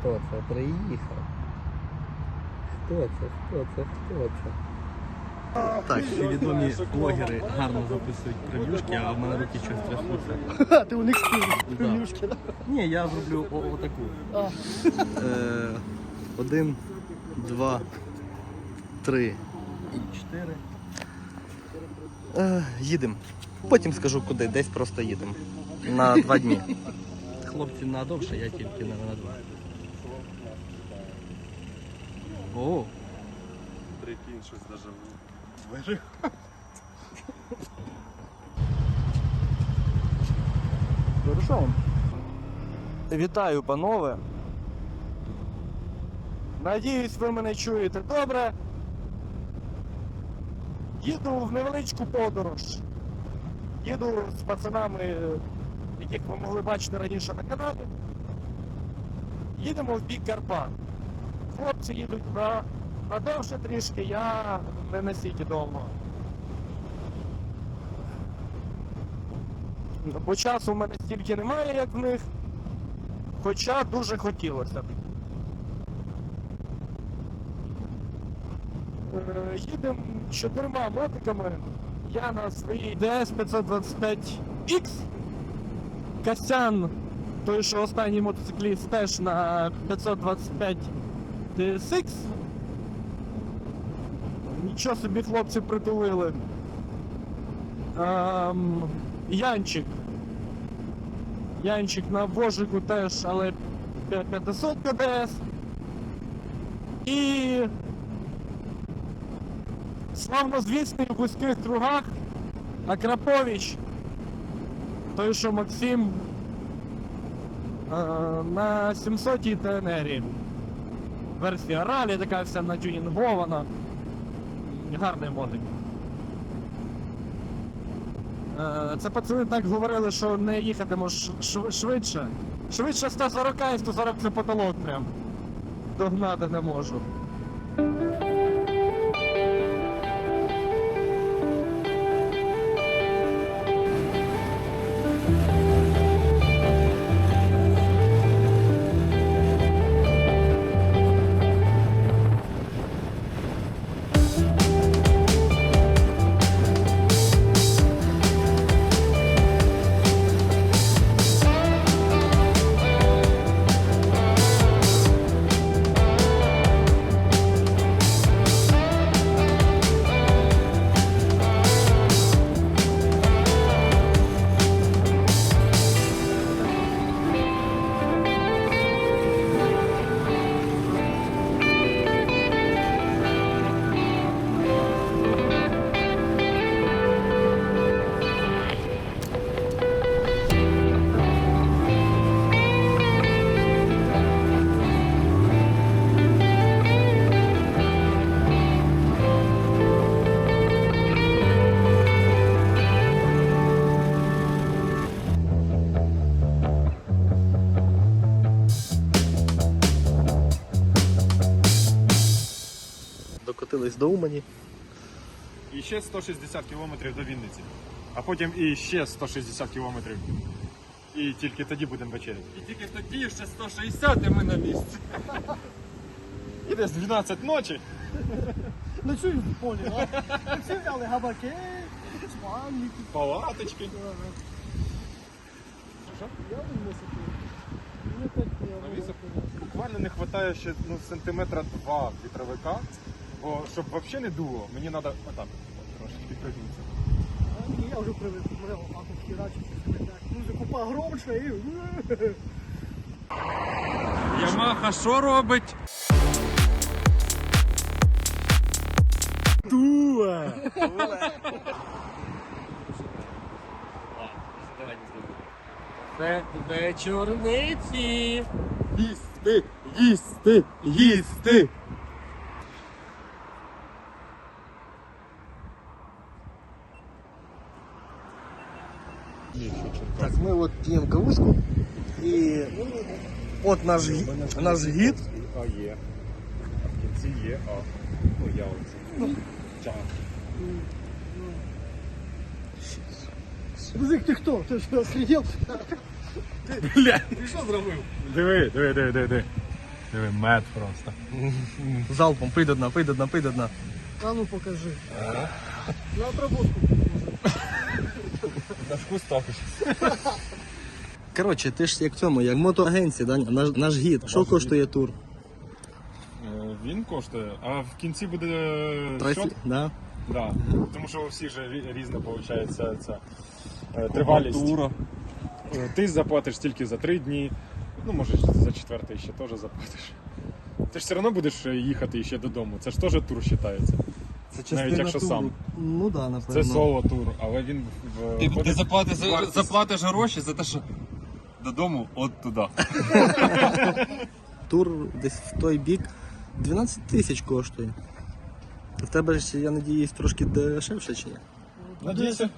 Хто це приїхав? Хто це? Хто це? Хто це? Так, всі відомі блогери гарно записують прев'юшки, а в мене руки щось трясуться. Ха, ти у них Да. прев'юшки, да? Ні, я зроблю о- отаку. Е, один, два, три і чотири. Е, їдемо. Потім скажу куди, десь просто їдемо. На два дні. Хлопці на довше, я тільки на, на два. О, Прикинь, щось даже вижив. Вирушаємо. Вітаю, панове. Надіюсь, ви мене чуєте добре. Їду в невеличку подорож. Їду з пацанами, яких ви могли бачити раніше на каналі. Їдемо в бік Карпат. Хлопці їдуть на, на довше трішки, я не настільки довго. Бо часу в мене стільки немає, як в них. Хоча дуже хотілося б. Е, Їдемо чотирма мотиками. Я на своїй DS 525X. Касян, той, що останній мотоцикліст, теж на 525 DSX. Нічого собі хлопці притулили. Ем, Янчик. Янчик на вожику теж, але 500 КДС. І славнозвісний у вузьких кругах Акрапович. Той, що Максим е, на 700 ТНРі. Версія ралі така вся натюнінгована. Гарний модик. Е, Це пацани так говорили, що не їхатиму ш- швидше. Швидше 140 і 140 це потолок прям. Догнати не можу. До Умані. І ще 160 кілометрів до Вінниці. А потім і ще 160 кілометрів. І тільки тоді будемо вечеряти. І тільки тоді ще 160 і ми на місці. І десь 12 ночі. Ночують в полі, да? Всі взяли габаки, спальники. Палаточки. Я не. Мені так не буквально не вистачає ще ну, сантиметра два вітровика, бо щоб взагалі не дуло, мені треба отак от, трошечки прогнутися. Ні, Я вже привик, мене лопату хірачить. Музику погромче і... Ямаха що робить? Дуе! Це вечорниці. Їсти! Їсти! Їсти! Так, ми от п'ємо кавуську. І от наш, гі- наш гід. А є. А в кінці є, а. Ну я оце. Ча. Музик, ти хто? Ти що, охренел? Диви, диви, диви, диви, диви. Диви, мед просто. Залпом, пий до дна, пий до дна, пий до дна. А ну покажи. На отработку. На вкус також. Коротше, ти ж як в цьому, як в мотоагенції, да? наш, наш гід. Що коштує тур? Е, Він коштує, а в кінці буде Трасі? счет. Да. Да. Тому що у всіх же рі- різна виходить ця е, тривалість. Тура. Е, Ти заплатиш тільки за три дні, ну може за четвертий ще теж заплатиш. Ти ж все одно будеш їхати ще додому. Це ж теж тур вважається. Це Навіть якщо сам. Ну да, напевно. Це соло тур, але він в Ти, ти входить заплатиш, заплатиш гроші за те, що додому от туди. Тур десь в той бік 12 тисяч коштує. В тебе ж, я надіюсь, трошки дешевше чи ні? Надійся.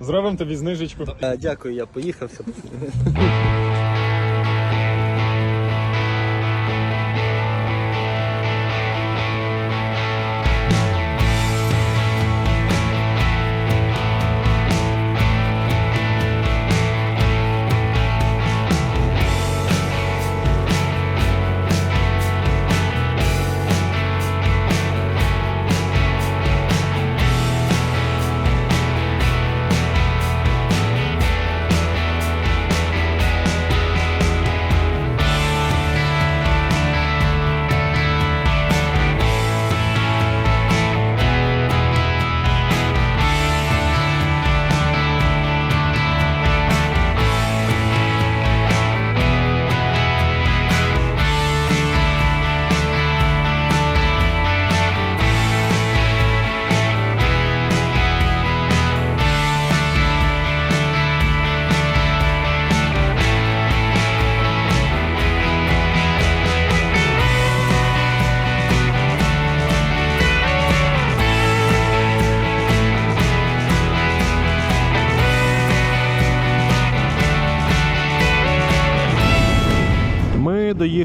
Зробимо тобі знижечку. Е, Дякую, я поїхався. Ми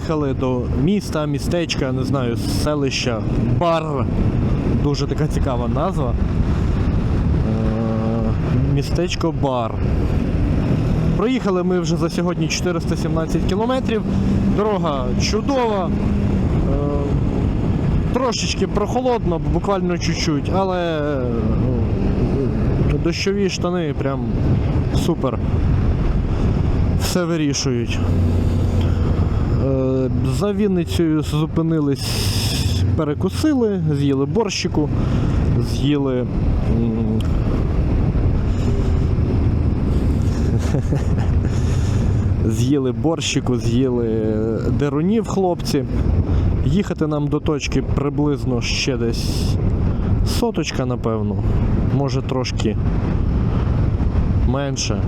доїхали до міста, містечка, не знаю, селища, бар. Дуже така цікава назва. Е, Містечко Бар. Проїхали ми вже за сьогодні 417 кілометрів. Дорога чудова. Е, Трошечки прохолодно, буквально чуть-чуть, але е, дощові штани прям супер. Все вирішують. Е, За Вінницею зупинились, перекусили, з'їли борщику, з'їли. З'їли борщику, з'їли дерунів хлопці. Їхати нам до точки приблизно ще десь соточка, напевно. Може трошки менше.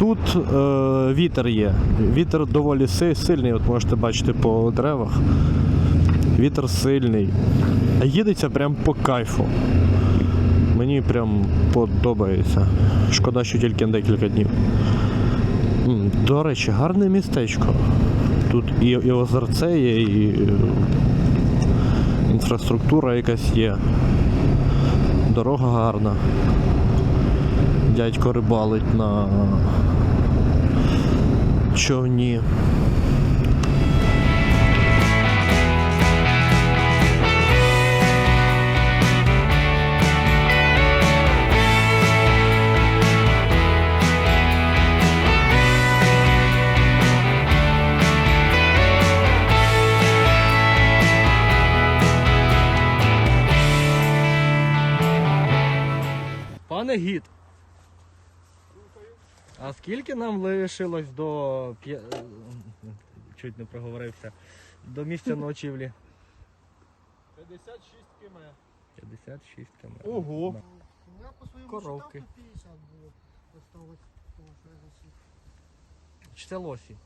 Тут е, вітер є. Вітер доволі сильний, от можете бачити по деревах. Вітер сильний. А їдеться прям по кайфу. Мені прям подобається. Шкода, що тільки на декілька днів. До речі, гарне містечко. Тут і, і озерце є, і е, інфраструктура якась є. Дорога гарна. Дядько рибалить на човні. Пане гід. А скільки нам лишилось до п'я... е, чуть не проговорився. До місця ночівлі? 56 км. 56 км. Ого. Я по своєму Коровки. считав, 50 було. Осталось, тому що я засік. Чи це лосі?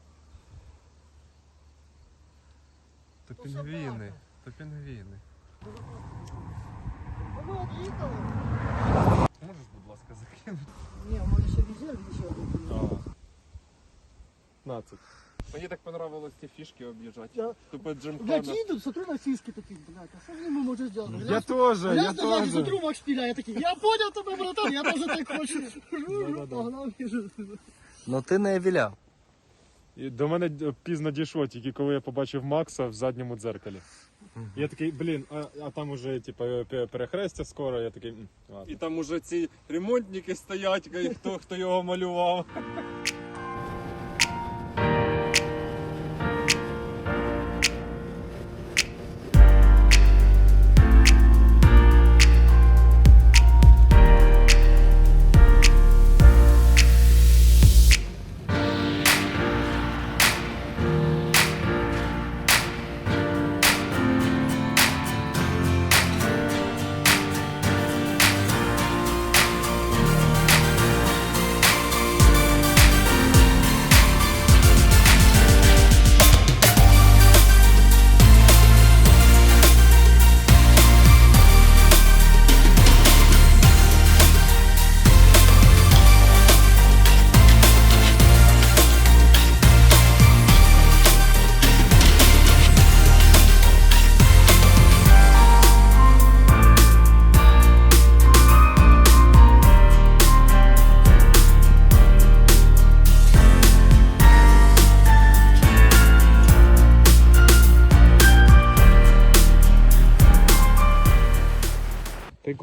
То пінгвіни, то пінгвіни. Ну ми. Можеш, будь ласка, закинути? Ні, у мене ще резерв ще один. 15. Мені так понравилось ті фішки об'їжджати. Я- Тупо Я джимхана. їду, смотрю на фішки такі, блядь, а що з ними можеш зробити? Я теж, я Я теж. теж. смотрю Макс Піля, я такий, я понял тебе, братан, я теж так хочу. Погнав. Ну ти не віляв. І до мене пізно дійшло, тільки коли я побачив Макса в задньому дзеркалі. Я такий, блін, а, а там уже типу, перехрестя скоро, я такий, ладно. І там уже ці ремонтники стоять, хто, хто його малював.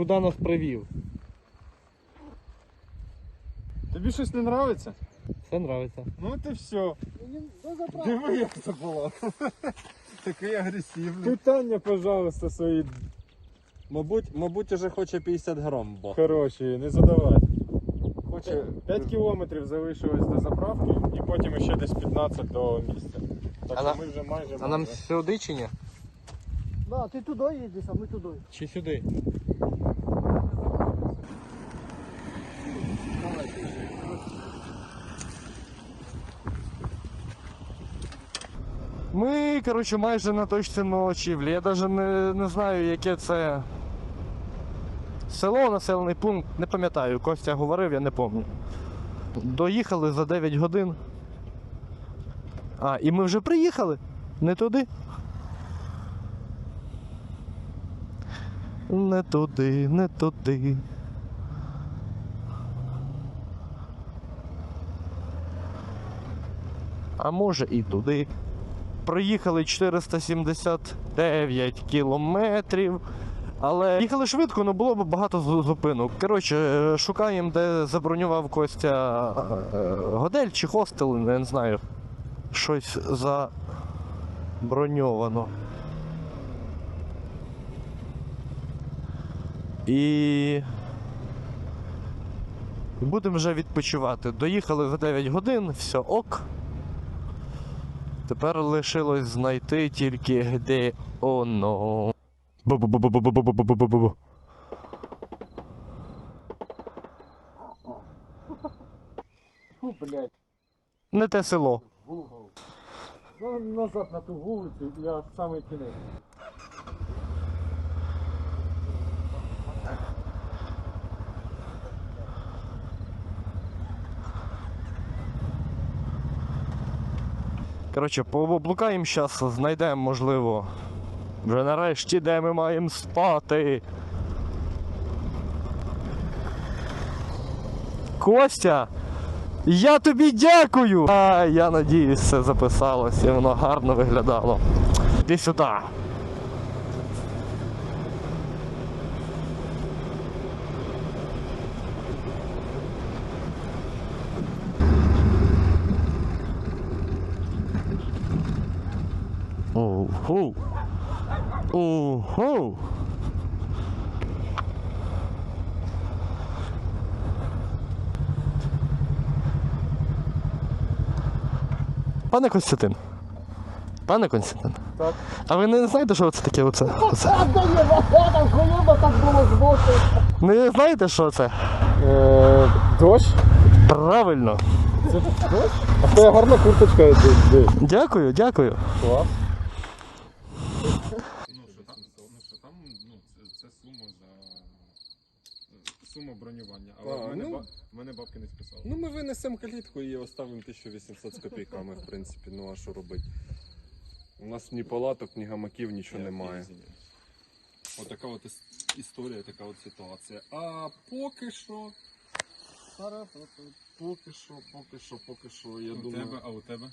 Куди нас привів? Тобі щось не нравиться? Все нравиться. Ну ти все. Заправки. Диви, як це було. Такий агресивний. Питання, пожалуйста, свої Мабуть, мабуть, уже хоче 50 грам, бо. хороші, не задавай. Хоче 5 кілометрів залишилось до заправки і потім ще десь 15 до місця. Так А що на- ми вже майже. А нам майже. сюди чи ні? Да, ти туди їдеш, а ми туди. Чи сюди? Ми, коротше, майже на точці ночівлі. Я навіть не, не знаю, яке це село, населений пункт, не пам'ятаю. Костя говорив, я не пам'ятаю. Доїхали за 9 годин. А, і ми вже приїхали? Не туди? Не туди, не туди. А може і туди. Проїхали 479 кілометрів. Але їхали швидко, але було б багато зупинок. Коротше, е, шукаємо, де забронював Костя е, готель чи хостел, не знаю. Щось заброньовано. І будемо вже відпочивати. Доїхали за 9 годин, все ок. Тепер лишилось знайти тільки де оно. Бу-бу-бу-бу-бу-бу-бу-бу-бу-бу. Фу, блядь. Не те село. Ну, назад на ту вулицю, я в самий кінець. Коротше, пооблукаємо зараз, знайдемо, можливо. Вже нарешті, де ми маємо спати. Костя! Я тобі дякую! А, я надіюсь, все записалось і воно гарно виглядало. Іди сюди. Оу. Ого. Пане Костянтин. Пане Костянтин. Так. А ви не знаєте, що це таке оце? оце? Там колоба так було збоку. Не знаєте, що це? Е, дощ? Правильно. Це дощ? А в тебе гарна курточка. Дякую, дякую. Клас. Ну, що там, ну, що там, ну, це, це сума за Сума бронювання, але але в мене ба- в мене бабки не списали. Ну, ми винесемо калітку і оставимо 1800 з копійками, в принципі. Ну а що робити? У нас ні палаток, ні гамаків, нічого немає. Отака от іс- історія, така от ситуація. А поки що. Поки що, поки що, поки що, я у думаю. тебе, а у тебе?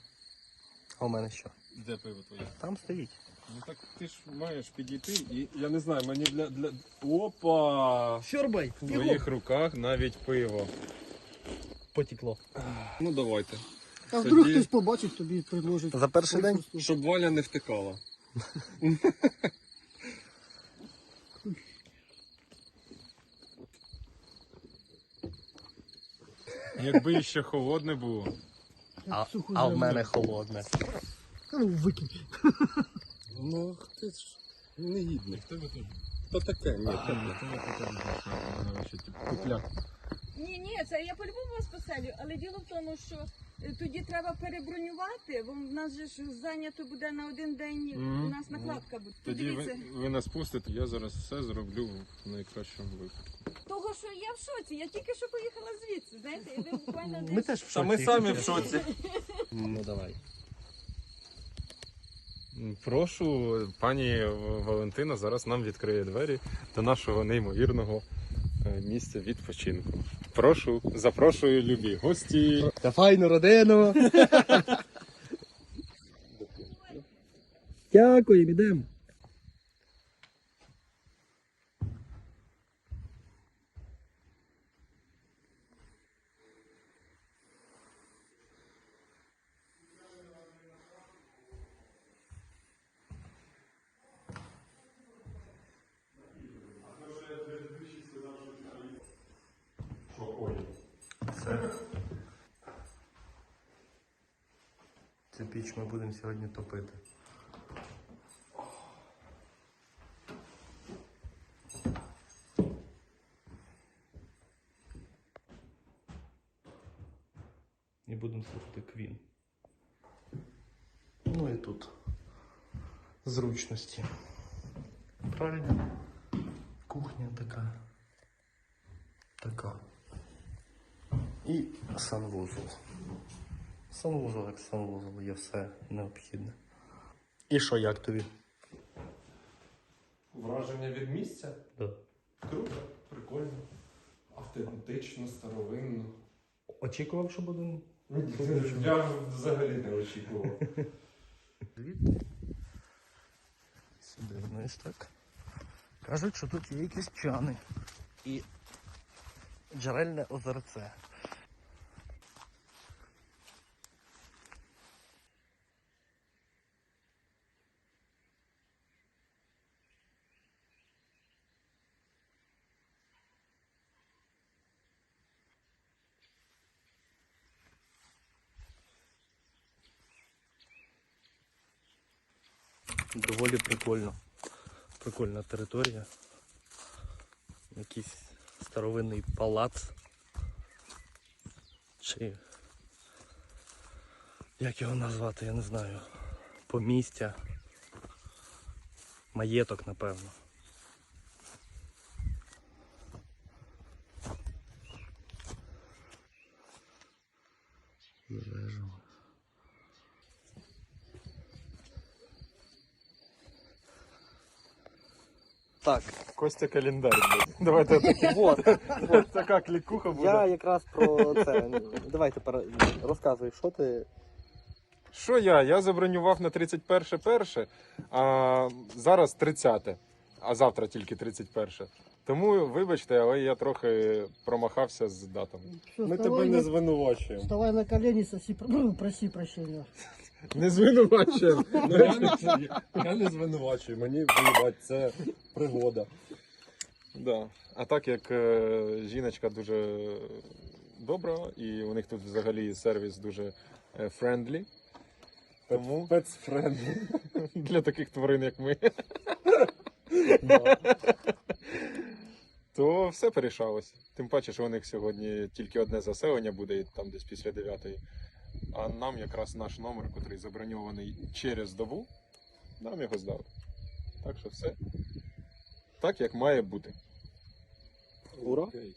А у мене що? Де пиво твоє? Там стоїть. Ну так ти ж маєш підійти і я не знаю, мені для. для... Опа! Щорбай. В твоїх руках навіть пиво. Потекло. Ну давайте. А вдруг Тоді- хтось побачить, тобі предложить. За перший день? Просто. Щоб Валя не втикала. Якби ще холодне було. А, а в мене холодне. Та ну, викинь. Ну ти ж негідник. Та таке, ні, Купляк. Ні, ні, це я по-любому вас поселю, але діло в тому, що е, тоді треба перебронювати, бо в нас же ж зайнято буде на один день, Мгм. у нас накладка буде. Тоді ви, ви нас пустите, я зараз все зроблю в найкращому випадку. Того, що я в шоці, я тільки що поїхала звідси, знаєте, і ви буквально Ми десь... теж в Та ми самі в шоці. Ну давай. Прошу, пані Валентина зараз нам відкриє двері до нашого неймовірного е, місця відпочинку. Прошу, запрошую любі гості. Та файну родину. Дякую, ідемо. Піч ми будемо сьогодні топити. І будемо слухати квін. Ну і тут зручності. Правильно? Кухня така. Така. І санвузол. Санвузол, як санвузол, є все необхідне. І що, як тобі? Враження від місця? Да. Круто, прикольно. Автентично, старовинно. Очікував, що буде. Я взагалі не очікував. Звідти. Сюди вниз так. Кажуть, що тут є якісь чани. І джерельне озерце. Доволі прикольно. Прикольна територія. Якийсь старовинний палац. Чи як його назвати, я не знаю. Помістя. Маєток, напевно. Так, Костя календар. блядь. Давайте такі. вот. От така клікуха буде. Я якраз про це. Давай тепер розказуй, що ти. Що я? Я забронював на 31 перше, а зараз 30, а завтра тільки 31. Тому вибачте, але я трохи промахався з датами. Все, Ми вставай тебе не на- звинувачуємо. Вставай на колени, соси, ну, проси прощения. Не звинувачуємо. Ну, я, не, я не звинувачую, мені виїбать, це пригода. Да. А так як е, жіночка дуже добра, і у них тут взагалі сервіс дуже е, френдлі. Тому Пецфренд. для таких тварин, як ми. То все порішалося. Тим паче, що у них сьогодні тільки одне заселення буде і там десь після 9 А нам якраз наш номер, який заброньований через добу, нам його здали. Так що все так, як має бути. Ура. Окей.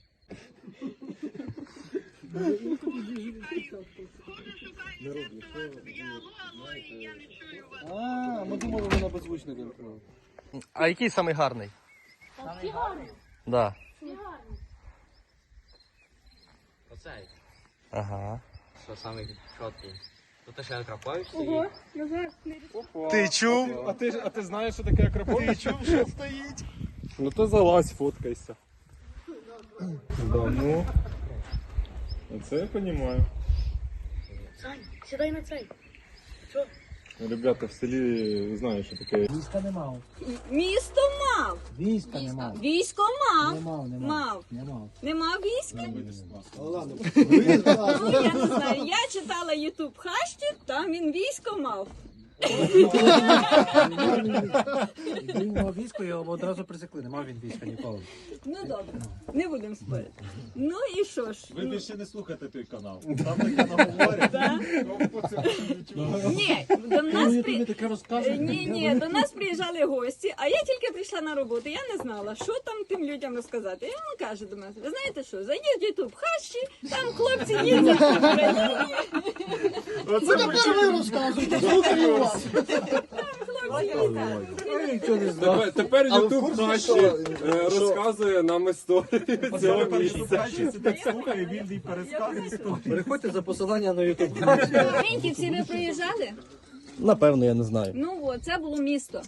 А, ми думали, вона беззвучно вимкнула. А який самий гарний? Да. Оцей, Ага. Що самий чіткий. Тут ще акропавік Ого, стоїть. назад. Ти чув? А ти, а ти знаєш, що таке акрополь? Ти чув, що стоїть? Ну то залазь, фоткайся. Да, ну. Це я розумію. Сань, сідай на цей. Ребята в селі знають, що таке. Війська не мав. Місто мав. Війська не мав. Військо мав. Не мав, не Мав. Не мав. Нема війська? Ну, Ну, я не знаю. Я читала Ютуб Хащі, там він військо мав. Він мав військо, його одразу присекли. Не мав він війська ніколи. Ну добре, не будемо спорити. Ну і що ж? Ви більше не слухайте той канал. Там таке наговорять. Да? Ні, до нас при... таке розказує. Ні, ні, до нас приїжджали гості, а я тільки прийшла на роботу. Я не знала, що там тим людям розказати. І він каже до мене: ви знаєте що? Зайдіть в Ютуб хащі, там хлопці їздять по Україні. Це тепер ви розказуєте, вас. Тепер, Ютуб наші е, розказує нам історію цього місця. слухає він і історії. Переходьте за посилання на Ютуб. Маленькі всі ви приїжджали? Напевно, я не знаю. Ну от, це було місто.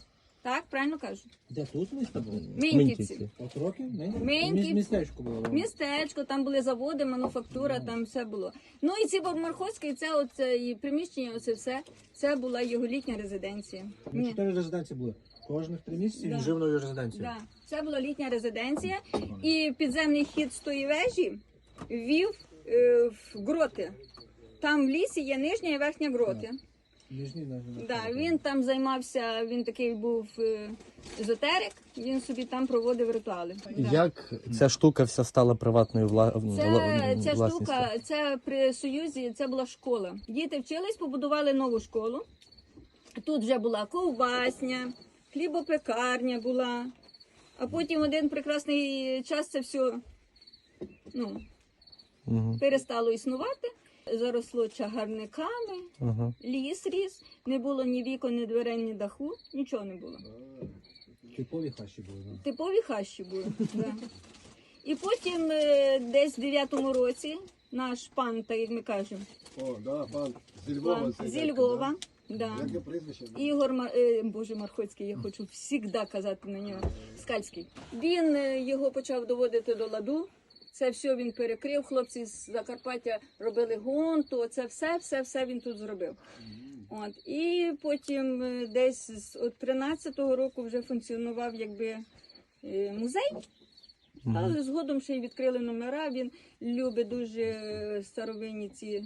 Так, правильно кажу? Де тут місто було? Міньківці. От років? Міньків. Містечко було. Містечко, там були заводи, мануфактура, там все було. Ну і ці Бобмарховський, це оце і приміщення, оце все. Це була його літня резиденція. Ні. Чотири резиденції були. Кожних три місяці Да. він жив новою резиденцією. Да. Це була літня резиденція, і підземний хід з тої вежі вів е, в гроти. Там в лісі є нижня і верхня гроти. Нижній навіть. Да, він там займався, він такий був е, езотерик, він собі там проводив ритуали. Да. Як ця штука вся стала приватною вла... Це, вла- ця штука, це при Союзі, це була школа. Діти вчились, побудували нову школу. Тут вже була ковбасня, хлібопекарня була. А потім один прекрасний час це все ну, Мгм, перестало існувати. Заросло чагарниками, ага. ліс ріс, не було ні вікон, ні дверей, ні даху, нічого не було. Типові хащі були. да. Типові хащі були. Да. І потім е, десь в 9-му році наш пан, так як ми кажемо, О, да, пан зі пан зі Львова, да. Яке прізвище? Ігор Мар... е, Боже Мархоцький, я хочу завжди казати на нього. Скальський. Він е, його почав доводити до ладу. Це все він перекрив. Хлопці з Закарпаття робили гонту. Це все, все, все він тут зробив. От і потім е, десь з от 13-го року вже функціонував якби е, музей. Але згодом ще й відкрили номера. Він любить дуже е, старовинні ці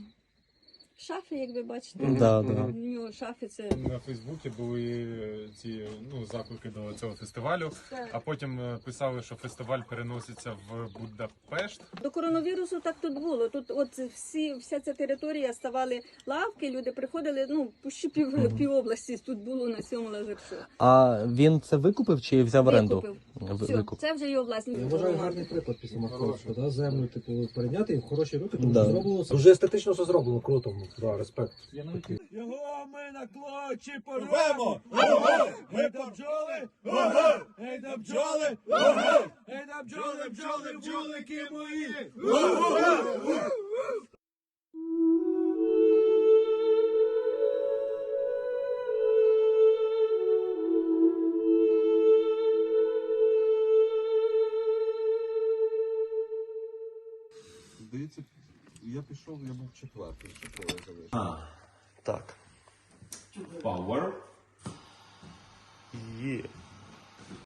шафи, як ви бачите. Да, да. У нього шафи це На Фейсбуці були ці ну, заклики до цього фестивалю, а потім е, писали, що фестиваль переноситься в Будапешт. До коронавірусу так тут було. Тут от всі, вся ця територія ставали лавки, люди приходили, ну, пущі пів, пів області тут було на цьому лазершо. А він це викупив чи взяв в оренду? Викупив. Все, Викуп. це вже його власність. Я вважаю гарний приклад після Марковського, да? землю типу перейняти і в хороші руки, тому Да. зроблено дуже естетично все зроблено, круто. Да, респект. Його ми на клочі порвемо! Ого! Ми до бджоли! Ого! Ей до бджоли! Ого! Ей до бджоли, бджоли, бджолики мої! Я пішов, я був четвертий, четвертий залишив. Так. Power. Є.